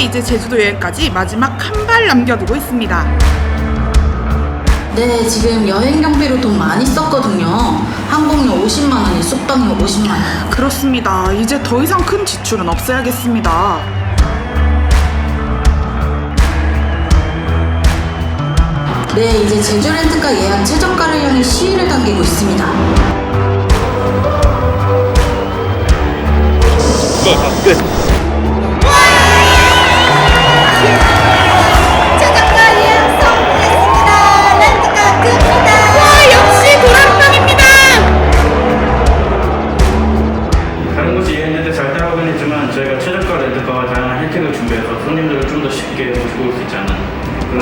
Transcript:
이제 제주도 여행까지 마지막 한 발 남겨두고 있습니다. 네, 지금 여행 경비로 돈 많이 썼거든요. 항공료 50만 원에 숙박료 50만 원. 그렇습니다. 이제 더 이상 큰 지출은 없어야겠습니다. 네, 이제 제주 렌트카 예약 최저가를 향해 시위를 당기고 있습니다. 그거 다 끝. 다양한 혜택을 준비해서 손님들을 좀 더 쉽게 모시고 올 수 있지 않나. 그런